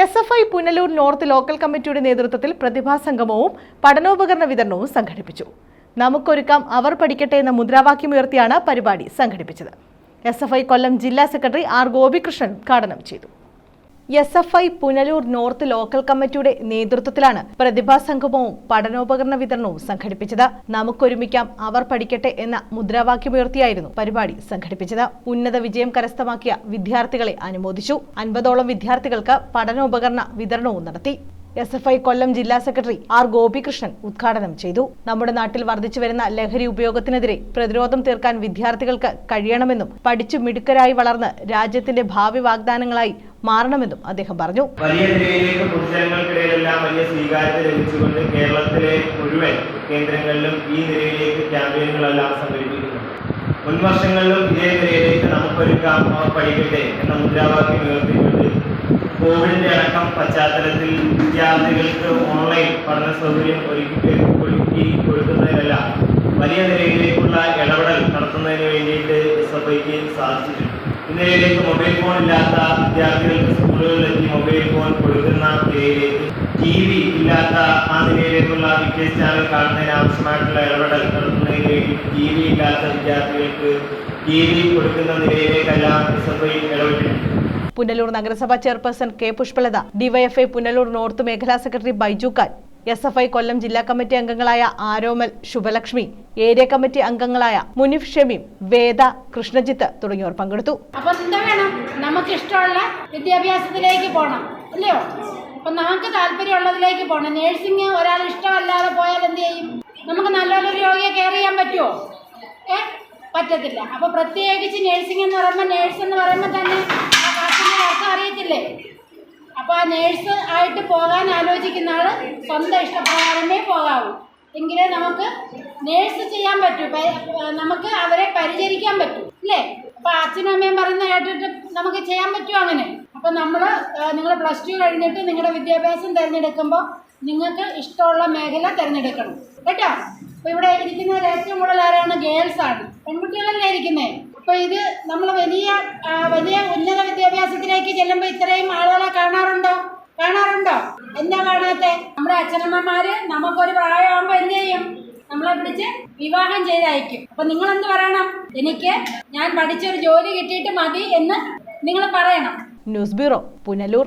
S F I Punalur north local കമ്മിറ്റിയുടെ നേതൃത്വത്തിൽ പ്രതിഭാസംഗമവും പഠനോപകരണ വിതരണവും സംഘടിപ്പിച്ചു. നമുക്കൊരുക്കാം അവർ പഠിക്കട്ടെ എന്ന മുദ്രാവാക്യമുയർത്തിയാണ് പരിപാടി സംഘടിപ്പിച്ചത്. എസ് എഫ് ഐ കൊല്ലം ജില്ലാ സെക്രട്ടറി ആർ ഗോപികൃഷ്ണൻ ഉദ്ഘാടനം ചെയ്തു. S F I Punalur north local കമ്മിറ്റിയുടെ നേതൃത്വത്തിലാണ് പ്രതിഭാ സംഗമവും പഠനോപകരണ വിതരണവും സംഘടിപ്പിച്ചത്. നമുക്കൊരുമിക്കാം അവർ പഠിക്കട്ടെ എന്ന മുദ്രാവാക്യമുയർത്തിയായിരുന്നു പരിപാടി സംഘടിപ്പിച്ചത്. ഉന്നത വിജയം കരസ്ഥമാക്കിയ വിദ്യാർത്ഥികളെ അനുമോദിച്ചു. അൻപതോളം വിദ്യാർത്ഥികൾക്ക് പഠനോപകരണ വിതരണവും നടത്തി. എസ് എഫ് ഐ കൊല്ലം ജില്ലാ സെക്രട്ടറി ആർ ഗോപികൃഷ്ണൻ ഉദ്ഘാടനം ചെയ്തു. നമ്മുടെ നാട്ടിൽ വർദ്ധിച്ചു വരുന്ന ലഹരി ഉപയോഗത്തിനെതിരെ പ്രതിരോധം തീർക്കാൻ വിദ്യാർത്ഥികൾക്ക് കഴിയണമെന്നും പഠിച്ചു മിടുക്കരായി വളർന്ന് രാജ്യത്തിന്റെ ഭാവി വാഗ്ദാനങ്ങളായി മാറണമെന്നും അദ്ദേഹം പറഞ്ഞു. വലിയ രീതിയിലേക്ക് പൊതുജനങ്ങൾക്കിടയിലെല്ലാം വലിയ സ്വീകാര്യത ലഭിച്ചുകൊണ്ട് കേരളത്തിലെ മുഴുവൻ കേന്ദ്രങ്ങളിലും ഈ നിലയിലേക്ക് ക്യാമ്പയിനുകളെല്ലാം സംഘടിപ്പിക്കുന്നു. മുൻവർഷങ്ങളിലും ഇതേ നിലയിലേക്ക് നമുക്കൊരുക്കാം അവർ പഠിക്കട്ടെ എന്ന മുദ്രാവാക്യം ഉയർത്തിക്കൊണ്ട് കോവിഡിന്റെ അടക്കം പശ്ചാത്തലത്തിൽ വിദ്യാർത്ഥികൾക്ക് ഓൺലൈൻ പഠന സൗകര്യം ഒരുക്കി കൊടുക്കുന്നതിനെല്ലാം വലിയ നിലയിലേക്കുള്ള ഇടപെടൽ നടത്തുന്നതിന് വേണ്ടിയിട്ട് സാധിച്ചിട്ടുണ്ട് മൊബൈൽ ഫോൺ ഇല്ലാത്ത വിദ്യാർത്ഥികൾക്ക് സ്കൂളുകളിലെത്തി മൊബൈൽ ഫോൺ കൊടുക്കുന്ന നിലയിലേക്ക് ടി വി ഇല്ലാത്ത ആ നിലയിലേക്കുള്ള വിദ്യാഭ്യാസ ചാനൽ കാണുന്നതിന് ആവശ്യമായിട്ടുള്ള ഇടപെടൽ നടത്തുന്നതിന് വേണ്ടി ടി വി ഇല്ലാത്ത വിദ്യാർത്ഥികൾക്ക് ടി വി കൊടുക്കുന്ന നിലയിലേക്കെല്ലാം ഐ ഇടപെട്ടിട്ടുണ്ട്. പുനലൂർ നഗരസഭാ chairperson K Pushpalatha DYFI Punalur north മേഖലാ secretary Baiju Khan S F I Kollam ജില്ലാ കമ്മിറ്റി അംഗങ്ങളായ ആരോമൽ ശുഭലക്ഷ്മി ഏരിയ കമ്മിറ്റി അംഗങ്ങളായ മുനിഫ് ഷമീം വേദ കൃഷ്ണജിത്ത് തുടങ്ങിയവർ പങ്കെടുത്തു. അപ്പൊ എന്താ വേണം? നമുക്ക് ഇഷ്ടമുള്ള വിദ്യാഭ്യാസത്തിലേക്ക് പോകണം അല്ലയോ? അപ്പൊ നമുക്ക് താല്പര്യമുള്ളതിലേക്ക് പോകണം നേഴ്സിംഗ് ഒരാൾ ഇഷ്ടമല്ലാതെ പോയാൽ എന്ത് ചെയ്യും? നമുക്ക് നല്ലൊരു രോഗിയെ കെയർ ചെയ്യാൻ പറ്റുമോ ഏ? പറ്റത്തില്ല. അപ്പൊ പ്രത്യേകിച്ച് നേഴ്സിംഗ് എന്ന് പറയുമ്പോൾ നേഴ്സ് എന്ന് പറയുമ്പോൾ തന്നെ ആ അറിയത്തില്ലേ? അപ്പോൾ ആ നേഴ്സ് ആയിട്ട് പോകാൻ ആലോചിക്കുന്ന ആൾ സ്വന്തം ഇഷ്ടപ്രകാരമേ പോകാവൂ. എങ്കിലേ നമുക്ക് നേഴ്സ് ചെയ്യാൻ പറ്റൂ. നമുക്ക് അവരെ പരിചരിക്കാൻ പറ്റൂ. അല്ലേ? അപ്പോൾ അച്ഛനും അമ്മയും പറയുന്ന കേട്ടിട്ട് നമുക്ക് ചെയ്യാൻ പറ്റുമോ അങ്ങനെ? അപ്പൊ നമ്മൾ നിങ്ങൾ പ്ലസ് ടു കഴിഞ്ഞിട്ട് നിങ്ങളുടെ വിദ്യാഭ്യാസം തിരഞ്ഞെടുക്കുമ്പോൾ നിങ്ങൾക്ക് ഇഷ്ടമുള്ള മേഖല തിരഞ്ഞെടുക്കണം. കേട്ടോ? അപ്പോൾ ഇവിടെ ഇരിക്കുന്നവർ ഏറ്റവും കൂടുതൽ ആരാണ്? ഗേൾസ് ആണ്. പെൺകുട്ടികളല്ലേ ഇരിക്കുന്നത് അപ്പോൾ ഇത് നമ്മൾ വലിയ വലിയ ഉന്നത വിദ്യാഭ്യാസത്തിലേക്ക് ചെല്ലുമ്പോൾ ഇത്രയും ആളുകളെ കാണാറുണ്ടോ? കാണാറുണ്ടോ? എന്താ കാണാത്തെ? നമ്മുടെ അച്ഛനമ്മമാര് നമുക്കൊരു പ്രായമാകുമ്പോൾ എന്ത് ചെയ്യും? നമ്മളെ പിടിച്ച് വിവാഹം ചെയ്തയക്കും. അപ്പൊ നിങ്ങൾ എന്ത് പറയണം? എനിക്ക് ഞാൻ പഠിച്ചൊരു ജോലി കിട്ടിയിട്ട് മതി എന്ന് നിങ്ങൾ പറയണം. News bureau Punalur.